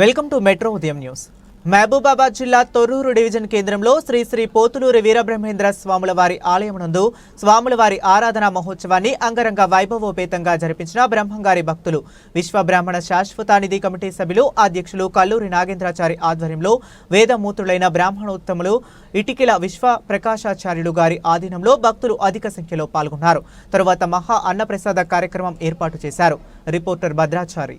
Welcome to metro ఉదయం news. Mahabubabad జిల్లా Thorrur division కేంద్రంలో శ్రీ శ్రీ పోతులూరి వీరబ్రహ్మేంద్ర స్వాముల వారి ఆలయం నందు స్వాముల వారి ఆరాధనా మహోత్సవాన్ని అంగరంగ వైభవోపేతంగా జరిపించిన బ్రహ్మంగారి భక్తులు. విశ్వ బ్రాహ్మణ శాశ్వతానిధి కమిటీ సభ్యులు అధ్యక్షులు కల్లూరి నాగేంద్రాచారి ఆధ్వర్యంలో వేదమూర్తులైన బ్రాహ్మణోత్తములు ఇటికిల విశ్వ ప్రకాశాచార్యులు గారి ఆధీనంలో భక్తులు అధిక సంఖ్యలో పాల్గొన్నారు. తరువాత మహా అన్నప్రసాద కార్యక్రమం ఏర్పాటు చేశారు. రిపోర్టర్ భద్రాచారి.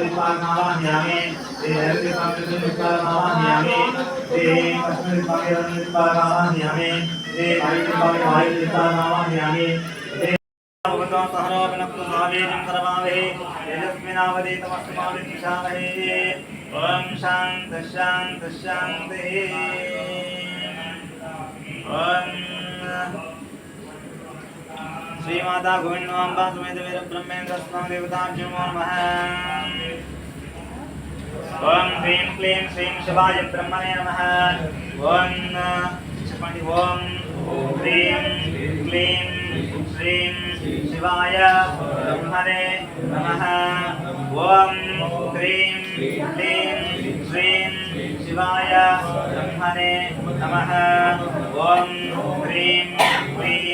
विपालकावाहयामि रे हर विपागे विपालकावाहयामि रे पश्चिम विपागे वन विपालकावाहयामि रे वायु विपागे वायु विपालकावाहयामि रे भगवतो सहरोपणक्तु स्वामीनं सर्वामहे यजस्मिनावदेतमस्माविद्विषामहे ॐ शान्त श्री माता गोविंदवांबा समेत वीर ब्रह्मेन्द्र स्नान देवतां नमो नमः। ओम ह्रीं क्लीं श्री शिवाय ब्रह्मणे नमः। ओम चपाणि ओम ह्रीं क्लीं श्रीं शिवाय ब्रह्मणे नमः। ओम ह्रीं क्लीं श्री शिवाय ब्रह्मणे नमः। ओम ह्रीं क्लीं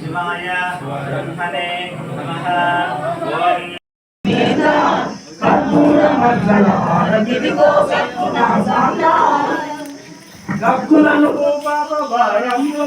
శివాయ బ్రహ్మణే నమః ఓం గక్కులను పాప భారము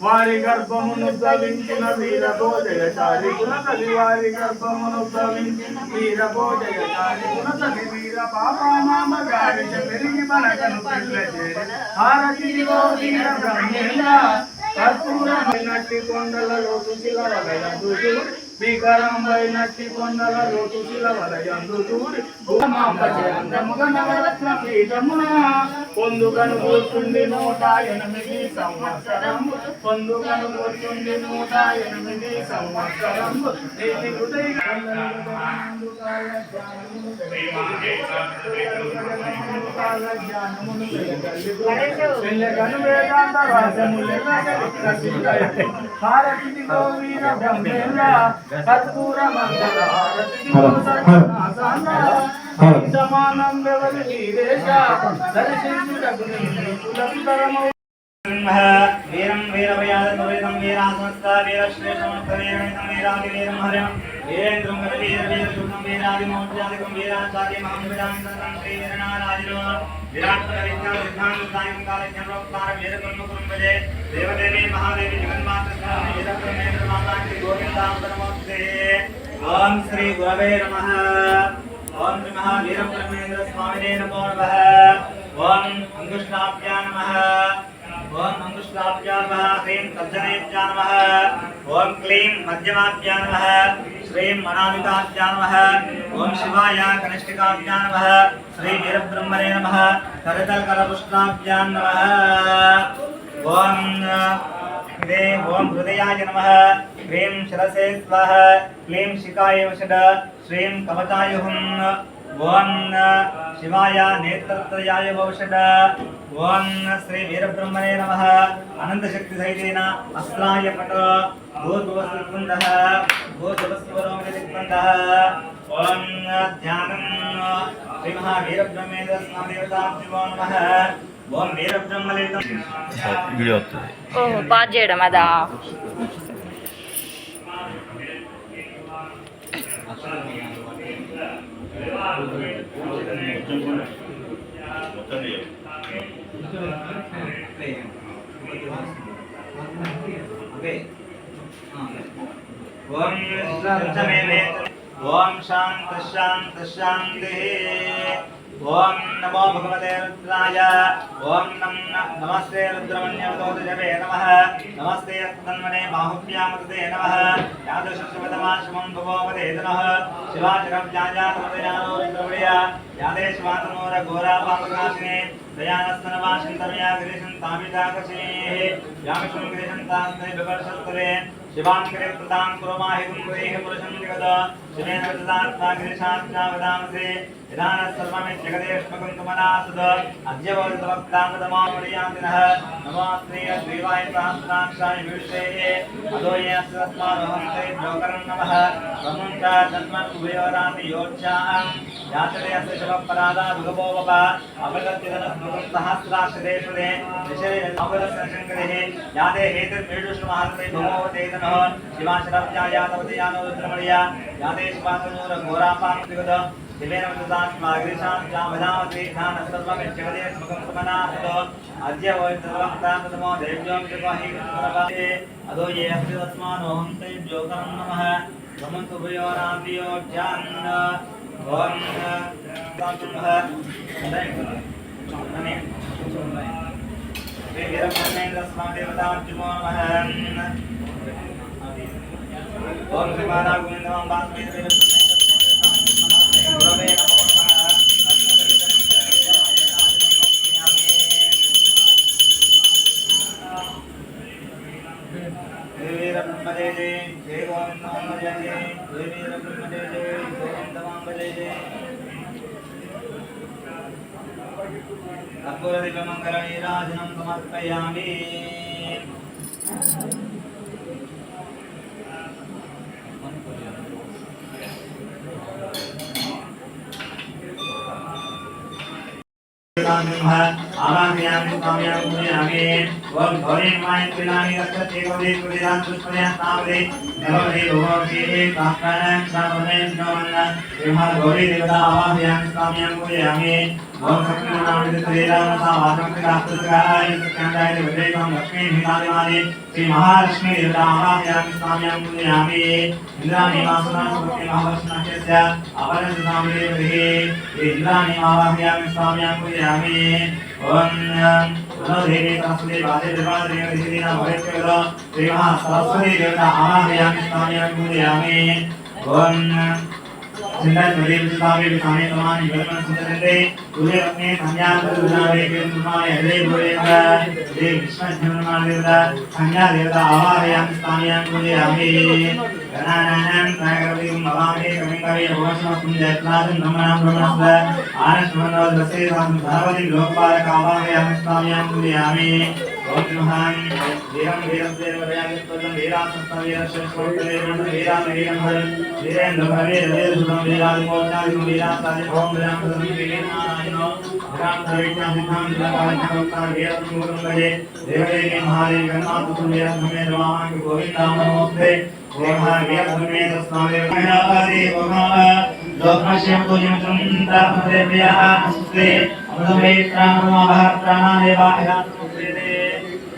వారి గర్భమును ప్రవించిన వీరబోధయచారి గుణతలి వారి గర్భమును ప్రవించిన వీరబోధయచారి గుణతలి వీర పాపానామ గారి పెరిగి మనకను పిల్లచేరి హారతిలో వీర బ్రహ్మేంద్ర కర్పూరమైనట్టి కొండలలో సుశీల వలయందు చూడు. వికరంబైనట్టి కొండలలో సుశీల చూడు. పొందుకను కూర్చుండి నూట ఎనిమిది సంవత్సరం పొందుకను కూర్చుండి నూట ఎనిమిది సంవత్సరం గోవీర బ్రహ్మేంద్ర మంగళ సమానం వెవరి వీరేశ దర్శించుటకు కులంతరము వీరం వీరభయాదం వీరాసమస్త వీరశ్రేష్టమస్తవీరమితం వీరాదివీరం హరిం వీరేంద్రం వీర వీరశూలం వీరాదిమౌర్యాదికం వీరాచార్య మహావిరామితం శ్రీ వీరనారాయణో విరాట్ విజ్ఞాన సిద్ధాంత సాయం కాల జ్ఞానోక్తార వీరకర్మకురం భజే దేవదేవి మహాదేవి జగన్మాత స్వామి వీరబ్రహ్మేంద్ర మాతాకి గోవిందాంతరమోస్తే ఓం శ్రీ గురవే నమః ओम नमः वीरब्रह्मेन्द्र स्वामिने नमो नमः ओम अंगुष्ठाभ्या नमः ओम अंगुष्ठाभ्या नमः ह्रीं तर्जनेभ्या नमः ओम क्लीं मध्यमाभ्या नमः श्रीं मनामिताभ्या नमः ओम शिवाय कनिष्ठिकाभ्या नमः श्री वीरब्रह्मणे नमः करतलकरपुष्णाभ्या नमः ओम ఇదే ఓం హృదయాయ నమ హ్రీం శిరసే స్వాహ క్లీం శిఖాయ వషడ శ్రీం కవచాయుహం ఓం శివాయ నేత్రత్రయాయ భవిషడ్ ఓం శ్రీ వీరబ్రహ్మణే నమ అనంతశక్తి సహితేన అస్త్రాయ పట భూర్భువస్కంద భూర్భువస్వరోమిదిక్కంద ఓం ధ్యానం శ్రీ మహావీరబ్రహ్మేంద్ర స్వామి దేవతాభ్యో నమ వీడియో వస్తుంది. ఓహో పాజ్ చేయడం అదా? ఓం శాంత శాంత శాంతి. ఓం నమో భగవతే రుద్రాయ. ఓం నమ్ నమస్తే రుద్రమణ్యవతోజపే నమ. నమస్తే తన్మనే బాహువ్యామృతే నమ. యాదశుశ్రువతమాశ్రమం భగోపదే నమ. శివాచరవ్యాజాతమదయానోరుద్రమయ యాదే శివాతనోర ఘోరాపాపకాశినే. దయానస్తనవాశంతమయా గిరిశంతామిదాకర్షణే యామిషం గిరిశంతాస్తే బివర్షస్తరే शिवांकरे प्रदान कुरुमाहि गुणेह पुरुषं जगद। शिवेन प्रदार्थाग्रेशात्मा वदामसे यदान सर्वमित्यगदेष्मकं कमनासद अद्य भवतमप्राङ्गतमामरियान्दिनः नमास्त्रेय देवाय सहस्राक्षाय विश्वे अदो ये अस्य तस्मादहन्ते नमः। तमुञ्च जन्मन उभयोरामि योच्चा याचनयस्य शुभपरादा भगवोपा अमृतत्युदनस्मृतसहस्राक्षदेशुदे विषयेशङ्करे यादे हेतिर्मेडुष्महासते भगवतेतनः शिवाशरव्या यादवते यानोद्रमणिया यादे शिवासनोरघोरापान्तिगत अद्य वो सर्वमतान्ततमो देव्यों कृपाहि कृतमरवादे अदो ये अस्ति तस्मान् ओहं ते ज्योतरं नमः गमन्तु भयोराम्बियोऽभ्यान्न ఓం శ్రీ మాధవ గోవిందం. బాస్ कर्पूरदिपमकरणीराजनं समर्पयामि आवाहयामि स्वामियाँ पूजयामि ॐ भौरे माय पिलानि रक्षते गौरे कुलिरान् पुष्पयां ताम्रे नमोरे भोगे काकरण सामने नमः ब्रह्मा गौरी देवता आवाहयामि स्वामियाँ पूजयामि ओम सत्यनारायण श्रीराम सामाजिकाय सत्यनारायण विजयम लक्ष्मी हिमालयाने श्री महालक्ष्मी रामायामि स्वाम्यां पुण्यामि इन्द्राणीमासना सुमति महावचनस्य अपरसुतामे विधि इन्द्राणीमावाहयामि स्वाम्यां पुण्यामि ओम धनधेने सरस्वती वादे देवादेव विधिना भवेत्केल श्री महासरस्वती देवता आवाहयामि स्वाम्यां पुण्यामि ओम సరస్వతి దేవత ఆవాహయామి స్వామ్యామి పూజయామి ఓం చింతన్ మరీం స్వామి స్వామి సమాని గర్భం చింతనంతే తులే రత్నే సంజ్ఞాన దుర్గావే కేంద్రమాయ హరే భోరేంద్ర దే కృష్ణ ధ్యానమాన దేవత సంజ్ఞా దేవత ఆవాహయామి స్వామ్యామి పూజయామి గణానాం త్రైగవీం నమామి కవిం కవి భోషమస్మిన్ జయత్నాథం నమనాం బ్రహ్మస్వ वीरं वीरं देवयागतं वीरासतं वीरशेषोत्तरेण वीरां वीरं हरं वीरेन्द्रं वीरवीरसुतं वीरादिमोक्षादिं वीरासादि ॐ वीरां वीरेणायनो वीरान्तरिज्ञासिद्धां वीरकालज्ञभक्तां वीरसंगुरं भजे देवदेवी महादेवी गणनाथं वीरभूमे रमां गोविन्दां नमोऽस्ते प्राणादेवाः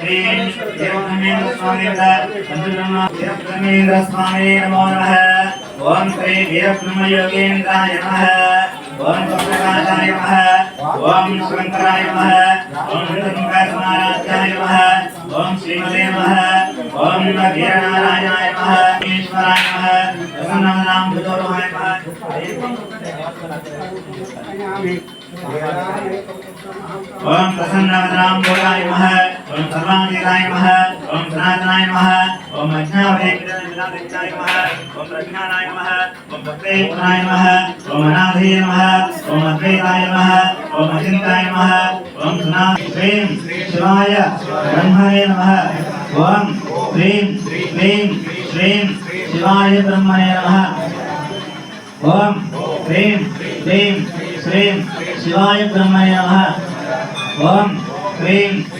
श्री देवधर्मेन्द्र स्वामी स्वामी नमो नमः ओम श्री वीरब्रह्म योगेन्द्राय नमः ओम प्रकाशाय नमः ओम शंकराय नमः ओम शंकरनारायणाय नमः ओम श्रीमते नमः ओम वीरनारायणाय नमः ईश्वराय नमः प्रसन्नाम भजोरुहाय नमः ओम प्रसन्नाम बोधाय नमः ओम सर्वांगिकाय नमः, ओम सनातनाय नमः, ओम अज्ञावेक्षाय नमः, ओम प्रज्ञानाय नमः, ओम भक्तेश्वराय नमः, ओम अनाधे नमः, ओम अद्वैताय नमः, ओम अचिन्ताय नमः, ओम श्रीं शिवाय ब्रह्मणे नमः। ओम श्रीं श्रीं श्रीं शिवाय ब्रह्मणे नमः। ओम श्रीं श्रीं श्रीं शिवाय ब्रह्मणे नमः। ओम श्रीं